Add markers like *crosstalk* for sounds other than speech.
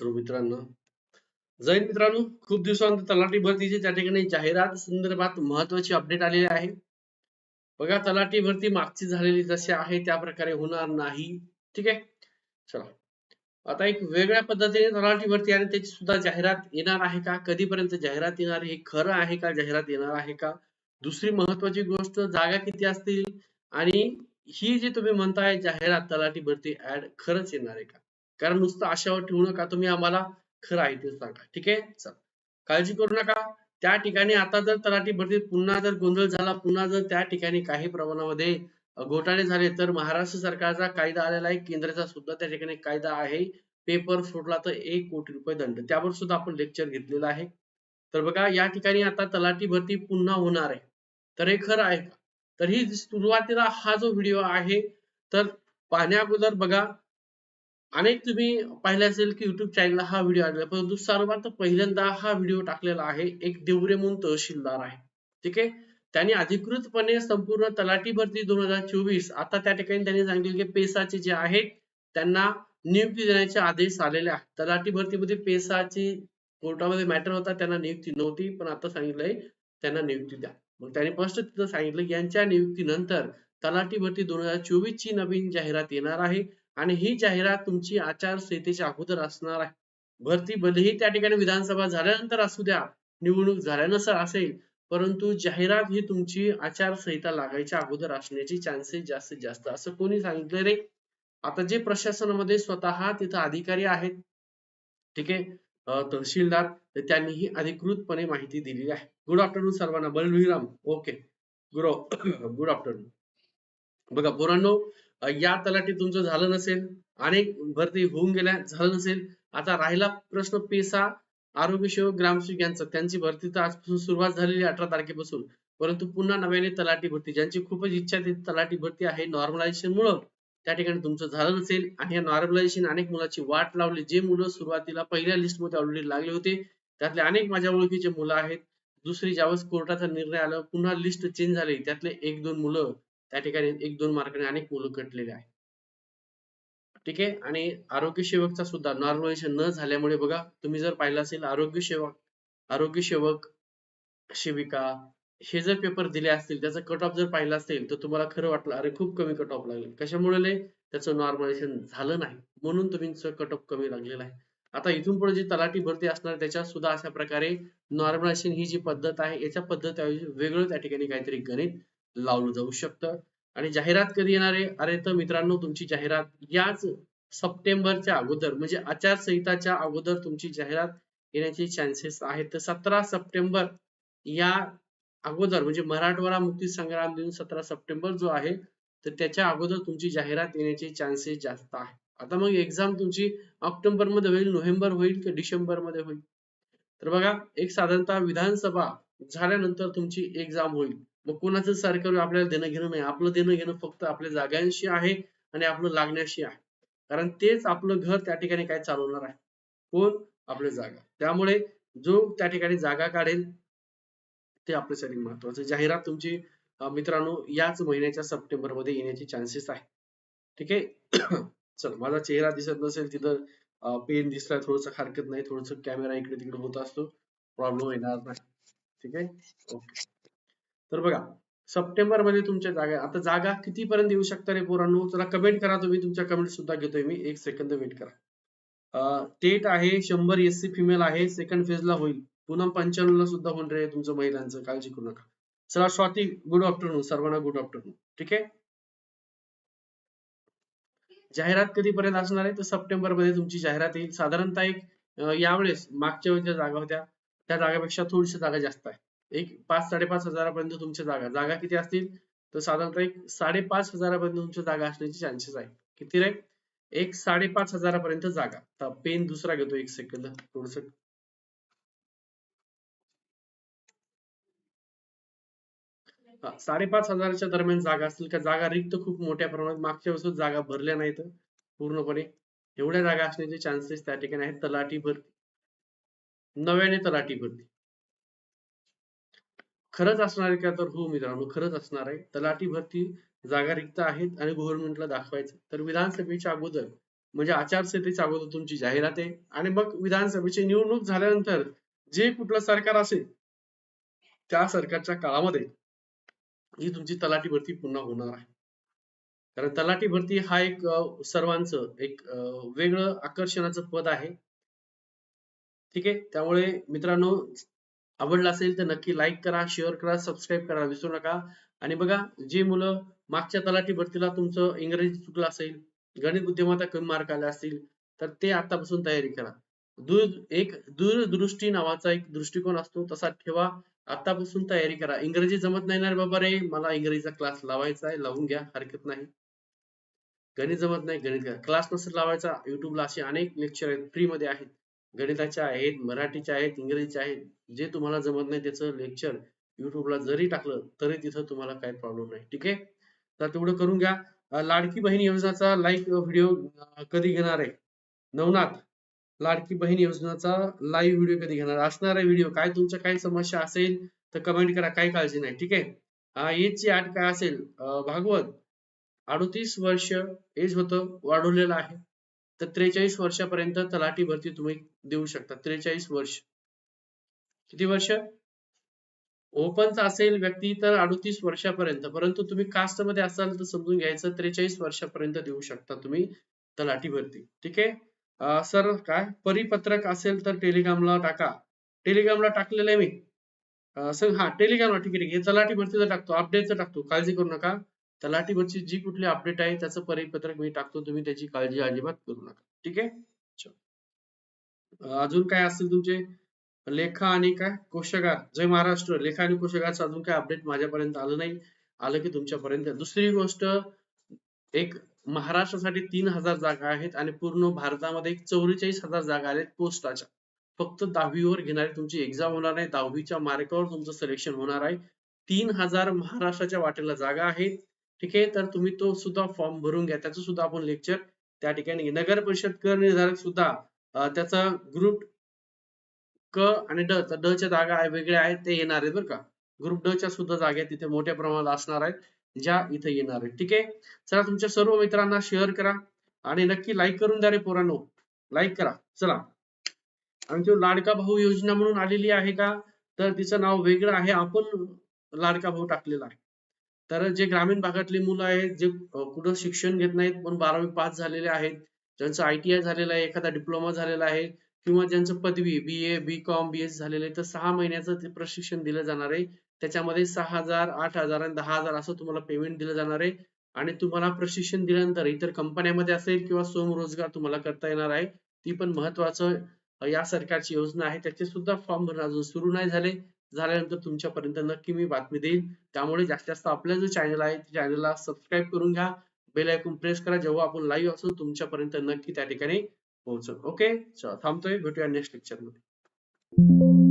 सर्व मित्रांनो. जैन मित्रांनो. खूप दिवसानंतर तलाठी भरतीची त्या ठिकाणी जाहिरात संदर्भात महत्वाची अपडेट आलेली आहे. बघा तलाठी भरती मागची झालेली जशी आहे त्या प्रकारे होणार नाही. ठीक आहे? चला. आता एक वेगळ्या पद्धतीने तलाठी भरती आणि त्याची सुद्धा जाहिरात येणार आहे का? कधीपर्यंत जाहिरात येणार हे खरं आहे का? जाहिरात येणार आहे का? दुसरी महत्वाची गोष्ट जागा किती असतील? आणि ही जी तुम्ही म्हणताय जाहिरात तलाठी भरती ऍड खरंच येणार आहे का? कारण नुसतं आशावर ठेवू नका तुम्ही आम्हाला खरं आहे ते सांगा. ठीक आहे? चल. काळजी करू नका. त्या ठिकाणी आता जर तलाठी भरतीत पुन्हा जर गोंधळ झाला पुन्हा जर त्या ठिकाणी काही प्रमाणामध्ये घोटाळे झाले तर महाराष्ट्र सरकारचा कायदा आलेला आहे. केंद्राचा सुद्धा त्या ठिकाणी कायदा आहे. पेपर सोडला तर एक कोटी रुपये दंड. त्यावर सुद्धा आपण लेक्चर घेतलेलं आहे. तर बघा या ठिकाणी आता तलाठी भरती पुन्हा होणार आहे. तर हे खरं आहे का? तर ही सुरुवातीला हा जो व्हिडिओ आहे तर पाहण्या अगोदर बघा अनेक तुम्ही पाहिले असेल की युट्यूब चॅनलला हा व्हिडिओ आलेला परंतु सर्वात पहिल्यांदा हा व्हिडिओ टाकलेला आहे. एक देवरे म्हणून तहसीलदार आहे. ठीक आहे? त्यांनी अधिकृतपणे संपूर्ण तलाठी भरती दोन हजार चोवीस आता त्या ठिकाणी त्यांनी सांगितले की पेसाचे जे आहेत त्यांना नियुक्ती देण्याचे आदेश आलेले आहेत. तलाठी भरतीमध्ये पेसाची कोर्टामध्ये मॅटर होता त्यांना नियुक्ती नव्हती पण आता सांगितलंय त्यांना नियुक्ती द्या. मग त्यांनी स्पष्ट तिथं सांगितलं की यांच्या नियुक्तीनंतर तलाठी भरती दोन हजार चोवीस ची नवीन जाहिरात येणार आहे. आणि ही जाहिरात तुमची आचारसंहितेच्या अगोदर असणार आहे. भरती भलेही त्या ठिकाणी विधानसभा झाल्यानंतर असू द्या निवडणूक झाल्यानंतर असेल परंतु जाहिरात ही तुमची आचारसंहिता लागायच्या अगोदर असण्याची चान्सेस जास्तीत जास्त. असं कोणी सांगितलं रे? आता जे प्रशासनामध्ये स्वतः तिथं अधिकारी आहेत ठीक आहे? तहसीलदार त्यांनीही अधिकृतपणे माहिती दिलेली आहे. गुड आफ्टरनून सर्वांना. बलविराम ओके गुड गुड आफ्टरनून बघा पोरांनो या तलाठी तुमचं झालं नसेल अनेक भरती होऊन गेल्या झालं नसेल. आता राहिला प्रश्न पेसा आरोग्य सेवक ग्रामसेवक यांचा. त्यांची भरती तर आजपासून सुरुवात झालेली अठरा तारखेपासून. परंतु पुन्हा नव्याने तलाठी भरती. ज्यांची खूपच इच्छा ती तलाठी भरती आहे. नॉर्मलायझेशन मुळे त्या ठिकाणी तुमचं झालं नसेल. आणि या नॉर्मलायझेशन अनेक मुलाची वाट लावली. जे मुलं सुरुवातीला पहिल्या लिस्टमध्ये ऑलरेडी लागले होते त्यातले अनेक माझ्या ओळखीचे मुलं आहेत. दुसरी ज्यावेळेस कोर्टाचा निर्णय आला पुन्हा लिस्ट चेंज झाली. त्यातले एक दोन मुलं त्या ठिकाणी एक दोन मार्काने अनेक मुलं कटलेले आहेत. ठीक आहे? आणि आरोग्य सेवकचा सुद्धा नॉर्मलायझेशन न झाल्यामुळे बघा तुम्ही जर पाहिलं असेल आरोग्य सेवक आरोग्य सेवक सेविका हे जर पेपर दिले असतील त्याचा कट ऑफ जर पाहिला असेल तर तुम्हाला खरं वाटलं अरे खूप कमी कट ऑफ लागले. कशामुळे त्याचं नॉर्मलायझेशन झालं नाही. म्हणून तुम्ही कट ऑफ कमी लागलेला आहे. आता इथून पुढे जी तलाठी भरती असणार त्याच्यात सुद्धा अशा प्रकारे नॉर्मलायझेशन ही जी पद्धत आहे याच्या पद्धत वेगळं त्या ठिकाणी काहीतरी गणित लावलं जाऊ शकतं. आणि जाहिरात कधी येणार? आहे अरे तर मित्रांनो तुमची जाहिरात याच सप्टेंबरच्या अगोदर म्हणजे आचारसंहिताच्या अगोदर तुमची जाहिरात येण्याचे चान्सेस आहेत. तर सतरा सप्टेंबर या अगोदर म्हणजे मराठवाडा मुक्ती संग्राम दिन सतरा सप्टेंबर जो आहे तर त्याच्या अगोदर तुमची जाहिरात येण्याचे चान्सेस जास्त आहे आता मग एक्झाम तुमची ऑक्टोबरमध्ये होईल नोव्हेंबर होईल की डिसेंबरमध्ये होईल? तर बघा एक साधारणतः विधानसभा झाल्यानंतर तुमची एक्झाम होईल. मग कोणाचं सरकार आपल्याला देणं घेणं नाही. आपलं देणं घेणं फक्त आपल्या जागांशी आहे आणि आपलं लागण्याशी आहे. कारण तेच आपलं घर त्या ठिकाणी काय चालवणार आहे? कोण? आपले जागा. त्यामुळे जो त्या ठिकाणी जागा काढेल ते आपल्यासाठी महत्वाचं जाहिरात तुमची मित्रांनो याच महिन्याच्या सप्टेंबरमध्ये येण्याचे चान्सेस आहे. ठीक आहे? *coughs* चल माझा चेहरा दिसत नसेल तिथं पेन दिसलाय थोडस हरकत नाही थोडस कॅमेरा इकडे तिकडे होत असतो. प्रॉब्लेम येणार नाही. ठीक आहे? ओके. तर बघा सप्टेंबरमध्ये तुमच्या जागा आता जागा किती पर्यंत येऊ शकता रे पोरांनो? चला कमेंट करा तुम्ही तुमच्या कमेंट सुद्धा घेतोय मी. एक सेकंद वेट करा. टेट आहे शंभर एस सी फिमेल आहे सेकंड फेज ला होईल. पुन्हा पंच्याण्णवला सुद्धा होणार आहे तुमचं महिलांचं काळजी करू नका. चला स्वाती गुड आफ्टरनून सर्वांना गुड आफ्टरनून ठीक आहे? जाहिरात कधीपर्यंत असणार आहे? तर सप्टेंबरमध्ये तुमची जाहिरात येईल. साधारणतः एक यावेळेस मागच्या वेळेस जागा होत्या. त्या जागापेक्षा थोडीशी जागा जास्त आहे. एक पाच साडेपाच हजारापर्यंत तुमच्या जागा. जागा किती असतील? तर साधारणतः एक साडेपाच हजारापर्यंत तुमच्या जागा असण्याचे चान्सेस आहे किती रे? एक साडेपाच हजारापर्यंत जागा. तर पेन दुसरा घेतो एक सेकंद थोडस. साडेपाच हजाराच्या दरम्यान जागा असतील. का जागा रिक्त खूप मोठ्या प्रमाणात? मागच्या वर्षी जागा भरल्या नाहीत. पूर्णपणे एवढ्या जागा असण्याचे चान्सेस त्या ठिकाणी आहेत. तलाठी भरती. नव्याने तलाठी भरती. खरंच असणार आहे का? तर हो मित्रांनो खरंच असणार आहे. तलाठी भरती जागा रिक्त आहेत आणि गव्हर्नमेंटला दाखवायचं. तर विधानसभेच्या अगोदर म्हणजे आचारसंहितेच्या अगोदर तुमची जाहिरात आहे. आणि मग विधानसभेची निवडणूक झाल्यानंतर जे कुठलं सरकार असेल त्या सरकारच्या काळामध्ये ही तुमची तलाठी भरती पुन्हा होणार आहे. कारण तलाठी भरती हा एक सर्वांचं एक वेगळं आकर्षणाचं पद आहे. ठीक आहे? त्यामुळे मित्रांनो आवडला असेल तर नक्की लाईक करा शेअर करा सबस्क्राईब करा विसरू नका. आणि बघा जे मुलं मागच्या तलाठी भरतीला तुमचं इंग्रजी चुकलं असेल गणित बुद्धिमत्ता कमी मार्क आले असतील तर ते आतापासून तयारी करा. दूर एक दूरदृष्टी नावाचा एक दृष्टिकोन असतो तसा ठेवा. आतापासून तयारी करा. इंग्रजी जमत नाही ना बाबा रे? मला इंग्रजीचा क्लास लावायचा आहे लावून घ्या हरकत नाही. गणित जमत नाही गणित क्लास नसेल लावायचा युट्यूबला असे अनेक लेक्चर आहेत फ्री मध्ये आहेत. गणिताच्या आहेत मराठीचे आहेत इंग्रजीच्या आहेत जे तुम्हाला जमत नाही त्याचं लेक्चर युट्यूबला जरी टाकलं तरी तिथं तुम्हाला काही प्रॉब्लेम नाही. ठीक आहे? तर तेवढं करून घ्या. लाडकी बहीण योजनाचा लाईव्ह व्हिडिओ कधी घेणार आहे? नवनाथ लाडकी बहीण योजनाचा लाईव्ह व्हिडिओ कधी घेणार? असणार आहे व्हिडिओ काय तुमच्या काही समस्या असेल तर कमेंट करा. काही काळजी नाही. ठीक आहे? एजची अट काय असेल? भागवत अडतीस वर्ष एज होतं वाढवलेलं आहे. तर त्रेचाळीस वर्षापर्यंत तलाठी भरती तुम्ही देऊ शकता. त्रेचाळीस वर्ष. किती वर्ष? ओपनचा असेल व्यक्ती तर अडतीस वर्षापर्यंत. परंतु तुम्ही कास्टमध्ये असाल तर समजून घ्यायचं त्रेचाळीस वर्षापर्यंत देऊ शकता तुम्ही तलाठी भरती. ठीक आहे? सर काय? परिपत्रक असेल तर टेलिग्रामला टाका. टेलिग्रामला टाकलेलं आहे मी. सर हा टेलिग्रामला ठीक आहे ठीक आहे. तलाठी भरतीचं टाकतो अपडेटचं टाकतो. काळजी करू नका. तलाठी जी कुठली अपडेट आहे त्याचं परिपत्रक मी टाकतो. तुम्ही त्याची काळजी अजिबात करू नका. ठीक आहे? अजून काय असेल तुमचे? लेखा आणि काय? कोशगार जय महाराष्ट्र. लेखा आणि कोशगारचं अजून काय अपडेट माझ्यापर्यंत आलं नाही. आलं की तुमच्यापर्यंत. दुसरी गोष्ट एक महाराष्ट्रासाठी तीन हजार जागा आहेत आणि पूर्ण भारतामध्ये एक चौवेचाळीस हजार जागा आहेत पोस्टाच्या. फक्त दहावीवर घेणारी तुमची एक्झाम होणार नाही. दहावीच्या मार्कावर तुमचं सिलेक्शन होणार आहे. तीन हजार महाराष्ट्राच्या वाटेला जागा आहेत. ठीक आहे? तर तुम्ही तो सुद्धा फॉर्म भरून घ्या. त्याचं सुद्धा आपण लेक्चर त्या ठिकाणी नगर परिषद कर निर्धारक सुद्धा त्याचा ग्रुप क आणि ड तर ड जागा वेगळ्या आहेत ते येणार आहेत बरं का? ग्रुप ड च्या सुद्धा जागा तिथे मोठ्या प्रमाणात असणार आहेत ज्या इथे येणार आहेत. ठीक आहे? चला तुमच्या सर्व मित्रांना शेअर करा आणि नक्की लाईक करून द्या रे पोरांनो. लाईक करा. चला. आणि तो लाडका भाऊ योजना म्हणून आलेली आहे का? तर तिचं नाव वेगळं आहे. आपण लाडका भाऊ टाकलेला आहे. तर जे ग्रामीण भागातले मुलं आहेत जे कुठं शिक्षण घेत नाहीत पण बारावी पास झालेले आहेत ज्यांचं आयटीआय झालेलं आहे एखादा डिप्लोमा झालेला आहे किंवा ज्यांचं पदवी बी A B com B S झालेलं आहे तर सहा महिन्याचं ते प्रशिक्षण दिलं जाणार आहे. त्याच्यामध्ये सहा हजार आठ हजार आणि दहा हजार असं तुम्हाला पेमेंट दिलं जाणार आहे. आणि तुम्हाला प्रशिक्षण दिल्यानंतर इतर कंपन्यामध्ये असेल किंवा स्वयंरोजगार तुम्हाला करता येणार आहे. ती पण महत्वाचं या सरकारची योजना आहे. त्याचे सुद्धा फॉर्म भरणं अजून सुरू नाही झाले. झाल्यानंतर तुमच्यापर्यंत नक्की मी बातमी देईल त्यामुळे जास्तीत जास्त आपला जो चॅनल आहे चॅनलला सबस्क्राईब करून घ्या. बेल आयकॉन प्रेस करा. जेव्हा आपण लाईव्ह असू तुमच्यापर्यंत नक्की त्या ठिकाणी पोहोचल. ओके थांबतोय. भेटूया नेक्स्ट लेक्चरमध्ये.